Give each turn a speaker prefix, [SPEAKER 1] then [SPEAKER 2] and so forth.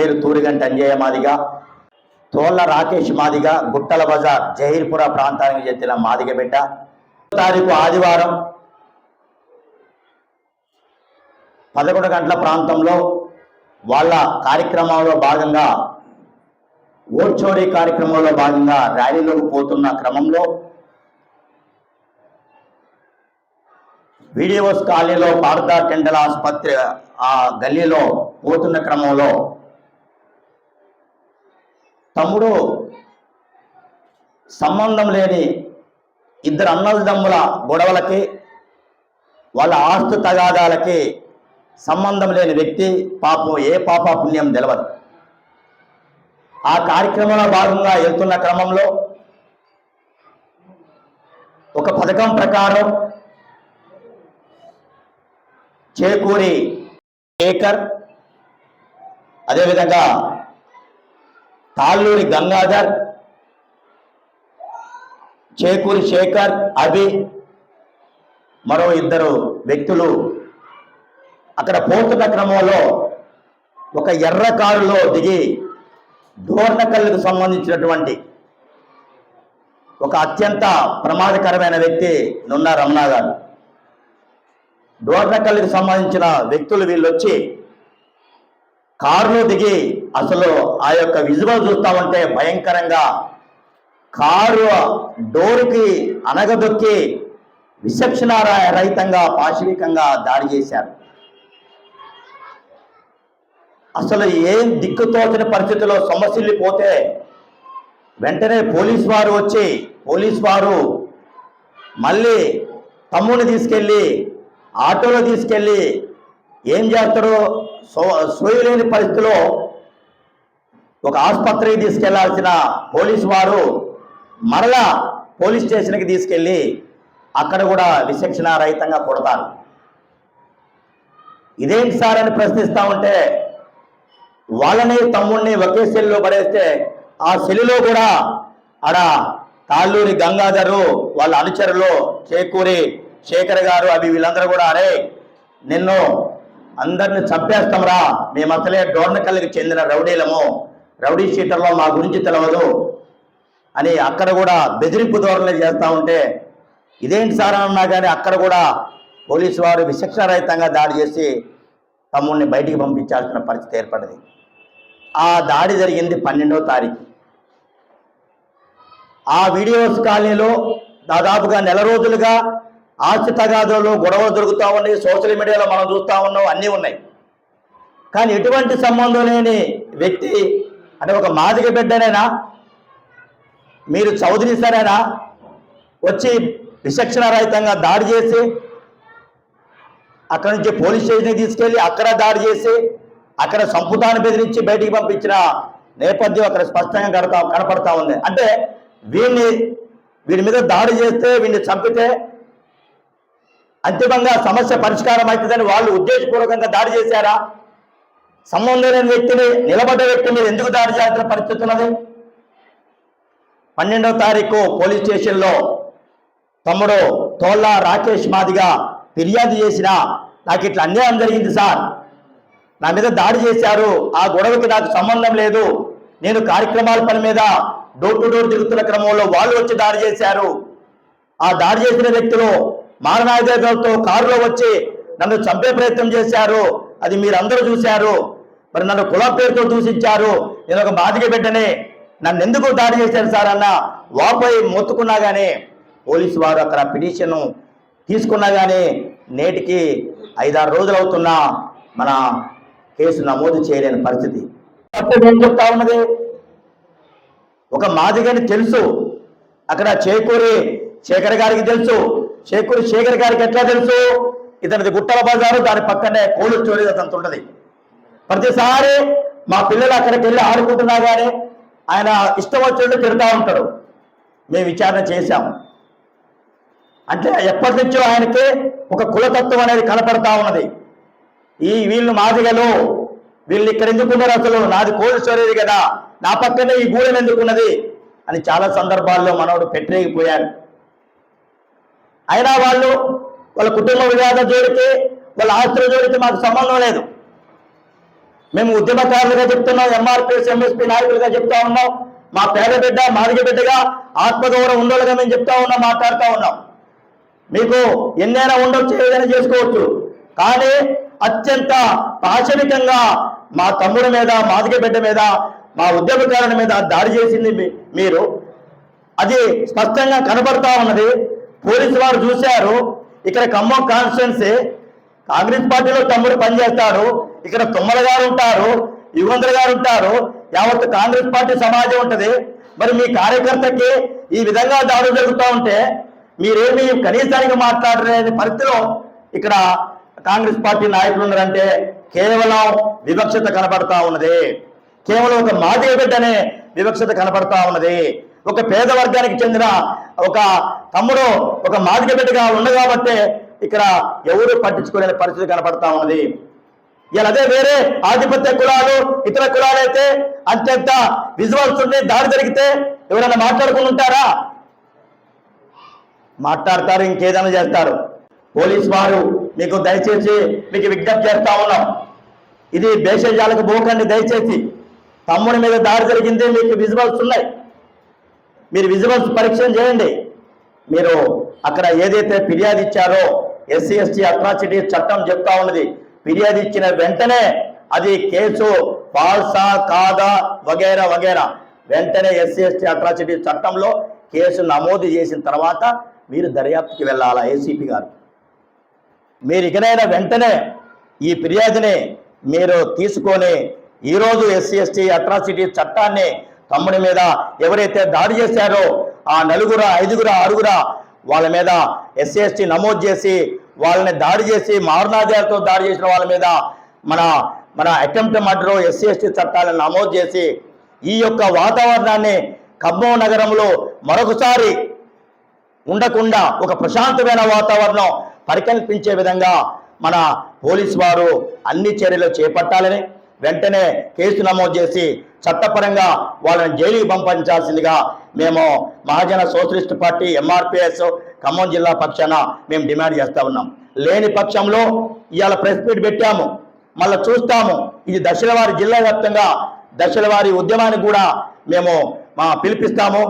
[SPEAKER 1] పేరు తూరిగంటి అంజయ్య మాదిగ తోళ్ళ రాకేష్ మాదిగ గుట్టల బజార్ జహీర్పుర ప్రాంతానికి చెందిన మాదిగ బిడ్డ. తారీఖు ఆదివారం పదకొండు గంటల ప్రాంతంలో వాళ్ళ కార్యక్రమంలో భాగంగా ఓడ్చోరీ కార్యక్రమంలో భాగంగా ర్యాలీలోకి పోతున్న క్రమంలో వీడియోస్ కాలనీలో పారదా టెండల్ ఆసుపత్రి ఆ గల్లీలో పోతున్న క్రమంలో తమ్ముడు సంబంధం లేని ఇద్దరు అన్నదమ్ముల గొడవలకి వాళ్ళ ఆస్తు తగాదాలకి సంబంధం లేని వ్యక్తి పాపం ఏ పాప పుణ్యం తెలవదు. ఆ కార్యక్రమంలో భాగంగా వెళ్తున్న క్రమంలో ఒక పథకం ప్రకారం చేకూరి ఏకర్ అదేవిధంగా తాళ్ళూరి గంగాధర్ చేకూరి శేఖర్ అభి మరో ఇద్దరు వ్యక్తులు అక్కడ పోతున్న క్రమంలో ఒక ఎర్ర కారులో దిగి డోర్నకల్లుకు సంబంధించినటువంటి ఒక అత్యంత ప్రమాదకరమైన వ్యక్తి నున్న రమణ గారు. డోర్నకల్లుకు సంబంధించిన వ్యక్తులు వీళ్ళొచ్చి కారులో దిగి అసలు ఆ యొక్క విజువల్ చూస్తా ఉంటే భయంకరంగా కారు డోరుకి అనగదొక్కి విచక్షణ రహితంగా పాశవికంగా దాడి చేశారు. అసలు ఏం దిక్కుతోచని పరిస్థితిలో సమస్యలు వెంటనే పోలీస్ వారు వచ్చి పోలీస్ వారు మళ్ళీ తమ్ముడిని తీసుకెళ్ళి ఆటోలో తీసుకెళ్ళి ఏం చేస్తారో సోయలేని పరిస్థితిలో ఒక ఆసుపత్రికి తీసుకెళ్ళాల్సిన పోలీసు వారు మరలా పోలీస్ స్టేషన్కి తీసుకెళ్ళి అక్కడ కూడా విచక్షణ రహితంగా కొడతారు. ఇదేంటి సార్ అని ప్రశ్నిస్తా ఉంటే వాళ్ళని తమ్ముడిని ఒకే సెల్లో పడేస్తే ఆ సెల్లులో కూడా ఆడ తాళ్ళూరి గంగాధరు వాళ్ళ అనుచరులు చేకూరి శేఖర్ గారు అవి వీళ్ళందరూ కూడా అరే నిన్ను అందరిని చంపేస్తాంరా. మేము అసలే డోర్నకల్లికి చెందిన రౌడీలము. రౌడీ షీటర్లో మా గురించి తెలియదు అని అక్కడ కూడా బెదిరింపు ధోరణి చేస్తూ ఉంటే ఇదేంటి సార్ అన్నా కానీ అక్కడ కూడా పోలీసు వారు విచక్షణరహితంగా దాడి చేసి తమ్ముడిని బయటికి పంపించాల్సిన పరిస్థితి ఏర్పడింది. ఆ దాడి జరిగింది పన్నెండో తారీఖు. ఆ వీడియోస్ కాలనీలో దాదాపుగా నెల రోజులుగా ఆస్తి తగాదాలు గొడవలు దొరుకుతూ ఉన్నాయి సోషల్ మీడియాలో మనం చూస్తూ ఉన్నాం అన్నీ ఉన్నాయి. కానీ ఎటువంటి సంబంధం లేని వ్యక్తి అంటే ఒక మాదిక బిడ్డనైనా మీరు చౌదరి సరేనా వచ్చి విచక్షణ రహితంగా దాడి చేసి అక్కడి నుంచి పోలీస్ స్టేషన్కి తీసుకెళ్ళి అక్కడ దాడి చేసి అక్కడ సంపుతాన్ని బెదిరించి బయటికి పంపించిన నేపథ్యం అక్కడ స్పష్టంగా కడతా కనపడతా ఉంది. అంటే వీడిని వీడి మీద దాడి చేస్తే వీడిని చంపితే అంతిమంగా సమస్య పరిష్కారం అవుతుందని వాళ్ళు ఉద్దేశపూర్వకంగా దాడి చేశారా? సంబంధం లేని వ్యక్తిని నిలబడ్డ వ్యక్తి మీద ఎందుకు దాడి చేయాల్సిన పరిస్థితి ఉన్నది? పన్నెండవ తారీఖు పోలీస్ స్టేషన్లో తమ్ముడు తోళ్ళ రాకేష్ మాదిగా ఫిర్యాదు చేసిన నాకు ఇట్లా అన్యాయం జరిగింది సార్. నా మీద దాడి చేశారు. ఆ గొడవకి నాకు సంబంధం లేదు. నేను కార్యక్రమాల పని మీద డోర్ టు డోర్ తిరుగుతున్న క్రమంలో వాళ్ళు వచ్చి దాడి చేశారు. ఆ దాడి చేసిన వ్యక్తులు మారణాయుధాలతో కారులో వచ్చి నన్ను చంపే ప్రయత్నం చేశారు. అది మీరందరూ చూశారు. మరి నన్ను కుల పేరుతో దూషించారు. నేను ఒక బాధిక బిడ్డని. నన్ను ఎందుకు దాడి చేశారు సార్ అన్న వాపై మొత్తుకున్నా కానీ పోలీసు వారు అక్కడ పిటిషన్ తీసుకున్నా కానీ నేటికి ఐదారు రోజులు అవుతున్నా మన కేసు నమోదు చేయలేని పరిస్థితి. ఏం చెప్తా ఉన్నది ఒక మాదిగని తెలుసు. అక్కడ చేకూరి శేఖర్ గారికి తెలుసు. చేకూరి శేఖర్ గారికి ఎట్లా తెలుసు? ఇతనిది గుట్టల బజారు దాని పక్కనే కోల్డ్ స్టోరేజ్ అతను ఉంటుంది. ప్రతిసారి మా పిల్లలు అక్కడికి వెళ్ళి ఆడుకుంటున్నా కానీ ఆయన ఇష్టం వచ్చినట్టు తిడతా ఉంటాడు. మేము విచారణ చేశాము. అంటే ఎప్పటి నుంచో ఆయనకి ఒక కులతత్వం అనేది కనపడతా ఉన్నది. ఈ వీళ్ళు మాదిగలు వీళ్ళు ఇక్కడ ఎందుకున్నారు అసలు? నాది కోల్డ్ స్టోరేజ్ కదా. నా పక్కనే ఈ గూడెం ఎందుకున్నది అని చాలా సందర్భాల్లో మనోడు పెట్టలేకపోయారు అయినా వాళ్ళు వాళ్ళ కుటుంబ వివాద జోడికి వాళ్ళ ఆస్తుల జోడికి మాకు సంబంధం లేదు. మేము ఉద్యమకారులుగా చెప్తున్నాం ఎంఆర్పిఎస్ ఎంఎస్పీ నాయకులుగా చెప్తా ఉన్నాం. మా పేద బిడ్డ మాదిగ బిడ్డగా ఆత్మగౌరవం ఉండోలుగా మేము చెప్తా ఉన్నాం మాట్లాడుతూ ఉన్నాం. మీకు ఎన్నైనా ఉండొచ్చు ఏదైనా చేసుకోవచ్చు. కానీ అత్యంత ప్రాథమికంగా మా తమ్ముడి మీద మాదిగ బిడ్డ మీద మా ఉద్యమకారుల మీద దాడి చేసింది మీ- మీరు. అది స్పష్టంగా కనబడతా ఉన్నది. పోలీసు వారు చూశారు ఇక్కడ ఖమ్మం కాన్స్టిట్యున్సీ కాంగ్రెస్ పార్టీలో తమ్ముడు పనిచేస్తాడు ఇక్కడ తుమ్మల గారు ఉంటారు యుగంధర్ గారు ఉంటారు యావత్ కాంగ్రెస్ పార్టీ సమాజం ఉంటుంది. మరి మీ కార్యకర్తకి ఈ విధంగా దాడులు జరుగుతూ ఉంటే మీరేమి కనీసానికి మాట్లాడలేని పరిస్థితిలో ఇక్కడ కాంగ్రెస్ పార్టీ నాయకులు ఉన్నారంటే కేవలం వివక్షత కనబడతా ఉన్నది. కేవలం ఒక మాదిగ బిడ్డనే వివక్షత కనబడతా ఉన్నది. ఒక పేద వర్గానికి చెందిన ఒక తమ్ముడు ఒక మాదిక బిడ్డగా ఉండగాబట్టే ఇక్కడ ఎవరు పట్టించుకోలేని పరిస్థితి కనబడతా ఉన్నది. ఇలా అదే వేరే ఆధిపత్య కులాలు ఇతర కులాలు అయితే అత్యంత విజువల్స్ ఉండి దాడి జరిగితే ఎవరైనా మాట్లాడుకుని ఉంటారా? మాట్లాడతారు ఇంకేదైనా చేస్తారు. పోలీస్ వారు మీకు దయచేసి మీకు విజ్ఞప్తి చేస్తా ఉన్నాం. ఇది భేషజాలకు పోకండి దయచేసి. తమ్ముడి మీద దాడి జరిగింది మీకు విజువల్స్ ఉన్నాయి. మీరు విజువల్స్ పరీక్షలు చేయండి. మీరు అక్కడ ఏదైతే ఫిర్యాదు ఇచ్చారో ఎస్సీ ఎస్టీ అట్రాసిటీ చట్టం చెప్తా ఉన్నది ఫిర్యాదు ఇచ్చిన వెంటనే అది కేసు ఫాల్సా కాదా వగేరా వగేరా. వెంటనే ఎస్సీ ఎస్టీ అట్రాసిటీ చట్టంలో కేసు నమోదు చేసిన తర్వాత మీరు దర్యాప్తుకి వెళ్ళాలా ఏసీపీ గారు? మీరు ఇకనైనా వెంటనే ఈ ఫిర్యాదుని మీరు తీసుకొని ఈరోజు ఎస్సీ ఎస్టీ అట్రాసిటీ చట్టాన్ని తమ్ముడి మీద ఎవరైతే దాడి చేశారో ఆ నలుగుర ఐదుగుర ఆరుగుర వాళ్ళ మీద ఎస్సీ ఎస్టీ నమోదు చేసి వాళ్ళని దాడి చేసి మారణాదాలతో దాడి చేసిన వాళ్ళ మీద మన మన అటెంప్ట్ మర్డర్ ఎస్సీ ఎస్టీ చట్టాలను నమోదు చేసి ఈ యొక్క వాతావరణాన్ని ఖమ్మం నగరంలో మరొకసారి ఉండకుండా ఒక ప్రశాంతమైన వాతావరణం పరికల్పించే విధంగా మన పోలీసు వారు అన్ని చర్యలు చేపట్టాలని వెంటనే కేసు నమోదు చేసి చట్టపరంగా వాళ్ళని జైలుకి పంపించాల్సిందిగా మేము Mahajana socialist party MRPS Khammam జిల్లా పక్షాన మేము డిమాండ్ చేస్తూ ఉన్నాం. లేని పక్షంలో ఇవాళ ప్రెస్ మీట్ పెట్టాము. మళ్ళీ చూస్తాము. ఇది దశలవారి జిల్లా వ్యాప్తంగా దశలవారి ఉద్యమానికి కూడా మేము మా పిలిపిస్తాము.